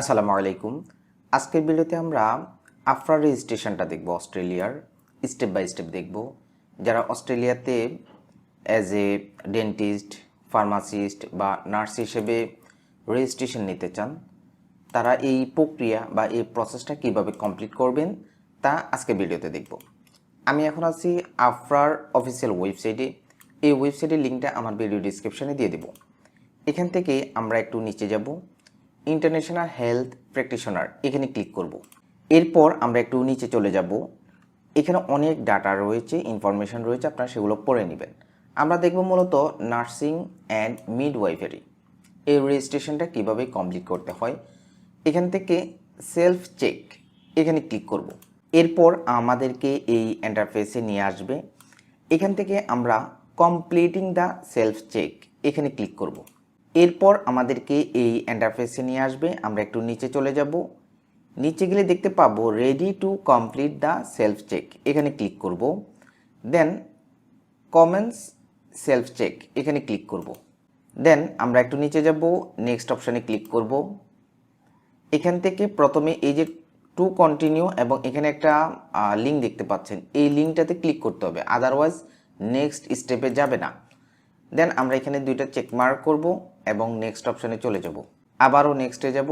আসসালামু আলাইকুম। আজকের ভিডিওতে আমরা আফরা রেজিস্ট্রেশনটা দেখব, অস্ট্রেলিয়ার। স্টেপ বাই স্টেপ দেখব। যারা অস্ট্রেলিয়াতে অ্যাজ এ ডেন্টিস্ট ফার্মাসিস্ট বা নার্স হিসেবে রেজিস্ট্রেশন নিতে চান, তারা এই প্রক্রিয়া বা এই প্রসেসটা কীভাবে কমপ্লিট করবেন, তা আজকে ভিডিওতে দেখব। আমি এখন আছি আফরার অফিসিয়াল ওয়েবসাইটে এই ওয়েবসাইটের লিঙ্কটা আমার ভিডিও ডিসক্রিপশনে দিয়ে দেব। এখান থেকে আমরা একটু নিচে যাব। ইন্টারন্যাশনাল হেলথ প্র্যাকটিশনার এখানে ক্লিক করব। এরপর আমরা একটু নিচে চলে যাব। এখানে অনেক ডাটা রয়েছে ইনফরমেশন রয়েছে, আপনারা সেগুলো পড়ে নেবেন। আমরা দেখব মূলত নার্সিং অ্যান্ড মিডওয়াইফারি এই রেজিস্ট্রেশনটা কীভাবে কমপ্লিট করতে হয়। এখান থেকে সেলফ চেক এখানে ক্লিক করব। এরপর আমাদেরকে এই এন্টারফেসে নিয়ে আসবে। এখান থেকে আমরা কমপ্লিটিং দ্য সেলফ চেক এখানে ক্লিক করব। এরপর আমাদেরকে এই এন্টারফেসে নিয়ে আসবে। আমরা একটু নিচে চলে যাব। নিচে গেলে দেখতে পাবো ready to complete the self check এখানে ক্লিক করব। দেন কমেন্টস সেলফ চেক এখানে ক্লিক করব। দেন আমরা একটু নিচে যাব। নেক্সট অপশানে ক্লিক করব। এখান থেকে প্রথমে এই যে টু কন্টিনিউ এবং এখানে একটা লিঙ্ক দেখতে পাচ্ছেন। এই লিঙ্কটাতে ক্লিক করতে হবে। আদারওয়াইজ নেক্সট স্টেপে যাবে না। দেন আমরা এখানে দুইটা চেক মার্ক করব এবং নেক্সট অপশানে চলে যাব। আবারও নেক্সটে যাব।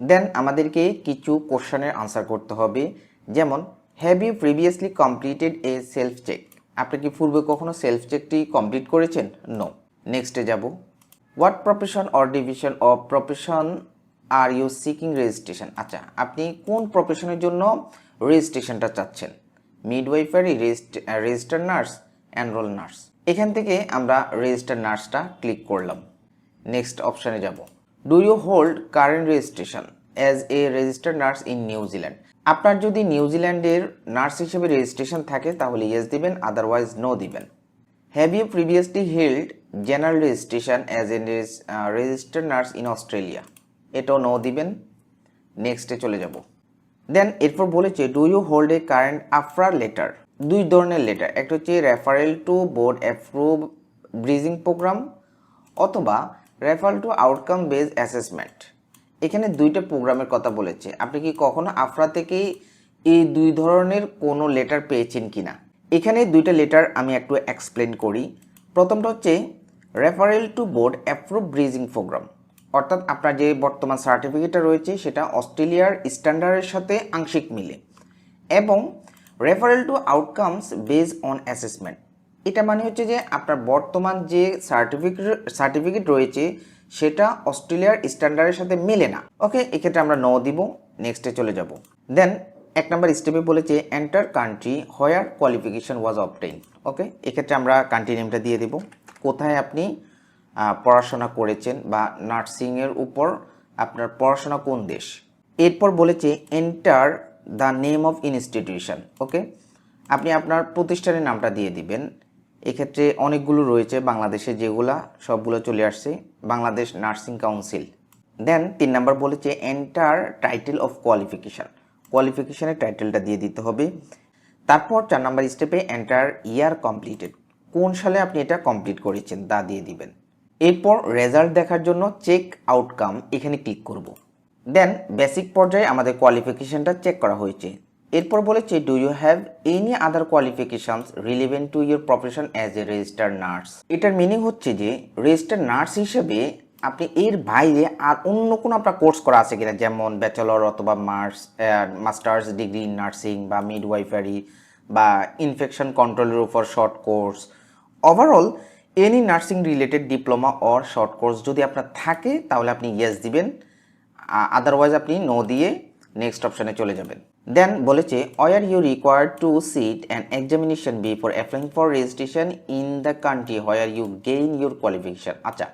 দেন আমাদেরকে কিছু কোশ্চানের আনসার করতে হবে। যেমন have you previously completed a self check আপনি কি পূর্বে কখনো সেলফ চেকটি কমপ্লিট করেছেন? নো নেক্সটে যাব। What profession or division of profession are you seeking registration আচ্ছা আপনি কোন প্রফেশনের জন্য রেজিস্ট্রেশনটা চাচ্ছেন? Midwifery register nurse enrol nurse এখান থেকে আমরা রেজিস্টার নার্সটা ক্লিক করলাম। নেক্সট অপশানে যাব। Do you hold current registration as a register nurse in New Zealand আপনার যদি নিউজিল্যান্ডের নার্স হিসেবে রেজিস্ট্রেশন থাকে, তাহলে ইয়েস দিবেন আদারওয়াইজ নো দিবেন। Have you previously held general registration as a register nurse in Australia এটাও নো দিবেন। নেক্সটে চলে যাব। দেন এরপর বলেছে do you hold a current AHPRA letter দুই ধরনের লেটার একটা হচ্ছে referral to board approve bridging programme অথবা referral to outcome base assessment এখানে দুইটা প্রোগ্রামের কথা বলেছে। আপনি কি কখনো আফরা থেকেই এই দুই ধরনের কোনো লেটার পেয়েছেন কি না এখানে দুইটা লেটার আমি একটু এক্সপ্লেন করি। প্রথমটা হচ্ছে referral to board approve bridging programme অর্থাৎ আপনার যে বর্তমান সার্টিফিকেটটা রয়েছে, সেটা অস্ট্রেলিয়ার স্ট্যান্ডার্ডের সাথে আংশিক মিলে। এবং referral to outcomes base on assessment এটা মানে হচ্ছে যে আপনার বর্তমান যে সার্টিফিকেট সার্টিফিকেট রয়েছে, সেটা অস্ট্রেলিয়ার স্ট্যান্ডার্ডের সাথে মেলে না। ওকে এক্ষেত্রে আমরা ন দিব নেক্সটে চলে যাব। দেন এক নম্বর স্টেপে বলেছে enter country where qualification was obtain okay এক্ষেত্রে আমরা কান্ট্রি নেমটা দিয়ে দেব। কোথায় আপনি পড়াশোনা করেছেন বা নার্সিংয়ের উপর আপনার পড়াশোনা কোন দেশ? এরপর বলেছে enter the name of institution okay আপনি আপনার প্রতিষ্ঠানের নামটা দিয়ে দিবেন। এক্ষেত্রে অনেকগুলো রয়েছে বাংলাদেশে যেগুলা, সবগুলো চলে আসছে, বাংলাদেশ নার্সিং কাউন্সিল। দেন তিন নাম্বার বলেছে এন্টার টাইটেল অফ কোয়ালিফিকেশান। কোয়ালিফিকেশানের টাইটেলটা দিয়ে দিতে হবে। তারপর চার নাম্বার স্টেপে এন্টার ইয়ার কমপ্লিটেড। কোন সালে আপনি এটা কমপ্লিট করেছেন তা দিয়ে দিবেন। এরপর রেজাল্ট দেখার জন্য চেক আউটকাম এখানে ক্লিক করব। দেন বেসিক পর্যায়ে আমাদের কোয়ালিফিকেশনটা চেক করা হয়েছে। এরপর বলেছে do you have any other qualifications relevant to your profession as a register nurse এটার মিনিং হচ্ছে যে রেজিস্টার নার্স হিসেবে আপনি এর বাইরে আর অন্য কোনো আপনার কোর্স করা আছে কিনা? যেমন ব্যাচেলর অথবা মার্স মাস্টার্স ডিগ্রি ইন নার্সিং বা মিডওয়াইফারি বা ইনফেকশন কন্ট্রোলের উপর short course overall any nursing related diploma or short course যদি আপনার থাকে, তাহলে আপনি ইয়েস দিবেন। আদারওয়াইজ আপনি নো দিয়ে নেক্সট অপশানে চলে যাবেন। দেন বলেছে were you required to sit and examination before applying for registration in the country where you gain your qualification আচ্ছা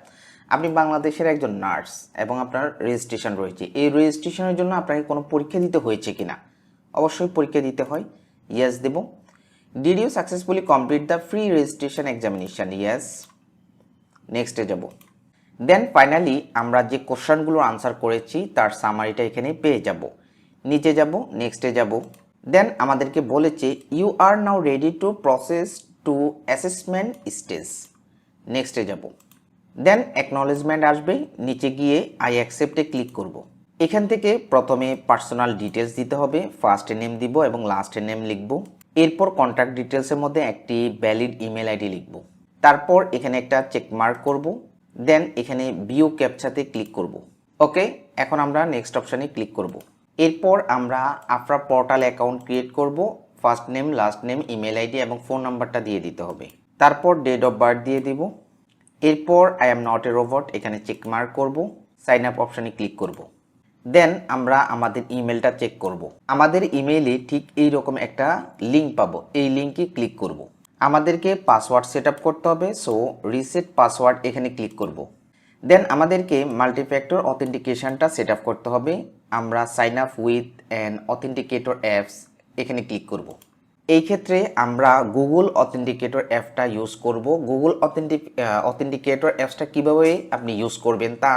আপনি বাংলাদেশের একজন নার্স এবং আপনার রেজিস্ট্রেশন রয়েছে। এই রেজিস্ট্রেশনের জন্য আপনাকে কোনো পরীক্ষা দিতে হয়েছে কিনা? অবশ্যই পরীক্ষা দিতে হয়। Yes Dev. Did you successfully complete the free registration examination yes নেক্সটে যাব। দেন ফাইনালি আমরা যে কোশ্চেনগুলো আনসার করেছি, তার সামারিটা এখানে পেয়ে যাব। নিচে যাব নেক্সটে যাব। দেন আমাদেরকে বলেছে you are now ready to process to assessment stage নেক্সটে যাব। দেন অ্যাকনলেজমেন্ট আসবে, নিচে গিয়ে আই অ্যাকসেপ্টে ক্লিক করব। এখান থেকে প্রথমে পার্সোনাল ডিটেলস দিতে হবে ফার্স্ট নেম দিব এবং লাস্ট নেম লিখব। এরপর কন্ট্যাক্ট ডিটেলসের মধ্যে একটি ভ্যালিড ইমেল আইডি লিখব। তারপর এখানে একটা চেক মার্ক করব। দেন এখানে বিও ক্যাপচাতে ক্লিক করব। ওকে এখন আমরা নেক্সট অপশানে ক্লিক করব। এরপর আমরা আফরা পোর্টাল অ্যাকাউন্ট ক্রিয়েট করব। First name last name email ID এবং ফোন নাম্বারটা দিয়ে দিতে হবে। তারপর ডেট অফ বার্থ দিয়ে দিব। এরপর I am not a robot এখানে চেক মার্ক করব। সাইন আপ অপশানে ক্লিক করব। দেন আমরা আমাদের ইমেলটা চেক করব। আমাদের ইমেইলে ঠিক এই রকম একটা লিঙ্ক পাবো। এই লিঙ্কে ক্লিক করব। আমাদেরকে পাসওয়ার্ড সেট করতে হবে সো রিসেট পাসওয়ার্ড এখানে ক্লিক করব। দেন আমাদেরকে মাল্টিফ্যাক্টর অথেন্টিকেশনটা সেট করতে হবে, আমরা sign up with an authenticator apps এখানে ক্লিক করব। এই ক্ষেত্রে আমরা গুগল অথেন্টিকেটর অ্যাপটা ইউজ করব। গুগল অথেন্টিক অথেন্টিকেটর অ্যাপসটা কীভাবে আপনি ইউজ করবেন তা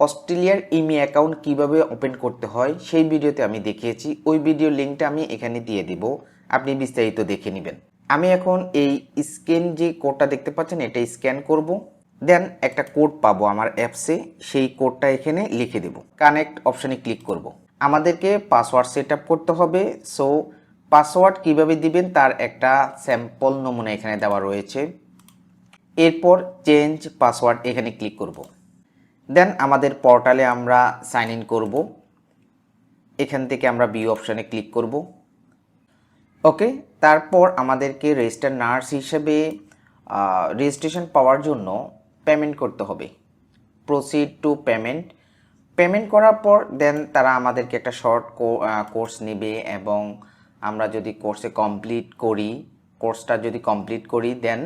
অস্ট্রেলিয়ার ইমি অ্যাকাউন্ট কীভাবে ওপেন করতে হয়, সেই ভিডিওতে আমি দেখিয়েছি। ওই ভিডিও লিঙ্কটা আমি এখানে দিয়ে দিব। আপনি বিস্তারিত দেখে নেবেন। আমি এখন এই স্ক্যান যে কোডটা দেখতে পাচ্ছেন, এটা স্ক্যান করব। দেন একটা কোড পাবো আমার অ্যাপসে সেই কোডটা এখানে লিখে দেব। কানেক্ট অপশানে ক্লিক করব। আমাদেরকে পাসওয়ার্ড সেট করতে হবে। সো পাসওয়ার্ড কীভাবে দিবেন তার একটা স্যাম্পল নমুনা এখানে দেওয়া রয়েছে। এরপর চেঞ্জ পাসওয়ার্ড এখানে ক্লিক করব। দেন আমাদের পোর্টালে আমরা সাইন ইন করব। এখান থেকে আমরা বিউ অপশানে ক্লিক করব। ওকে তারপর আমাদেরকে রেজিস্টার নার্স হিসেবে রেজিস্ট্রেশন পাওয়ার জন্য পেমেন্ট করতে হবে। প্রসিড টু পেমেন্ট পেমেন্ট করার পর দেন তারা আমাদেরকে একটা শর্ট কোর্স নেবে এবং আমরা যদি কোর্সে কমপ্লিট করি কোর্সটা যদি কমপ্লিট করি দেন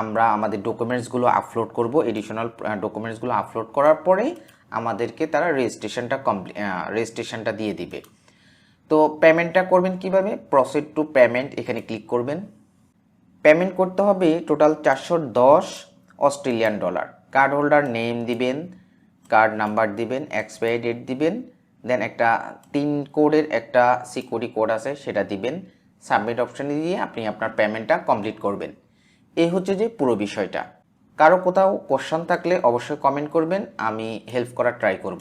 আমরা আমাদের ডকুমেন্টসগুলো আপলোড করব। এডিশনাল ডকুমেন্টসগুলো আপলোড করার পরে আমাদেরকে তারা রেজিস্ট্রেশনটা কমপ্লি রেজিস্ট্রেশনটা দিয়ে দিবে। তো পেমেন্টটা করবেন কীভাবে? প্রসিড টু পেমেন্ট এখানে ক্লিক করবেন। পেমেন্ট করতে হবে টোটাল চারশো দশ Australian dollar card holder name দিবেন কার্ড নাম্বার দিবেন এক্সপায়ারি ডেট দিবেন দেন একটা তিন কোডের একটা সিকিউরিটি কোড আছে, সেটা দিবেন। সাবমিট অপশানে দিয়ে আপনি আপনার পেমেন্টটা কমপ্লিট করবেন। এই হচ্ছে যে পুরো বিষয়টা। কারও কোথাও কোশ্চান থাকলে অবশ্যই কমেন্ট করবেন, আমি হেল্প করার ট্রাই করব।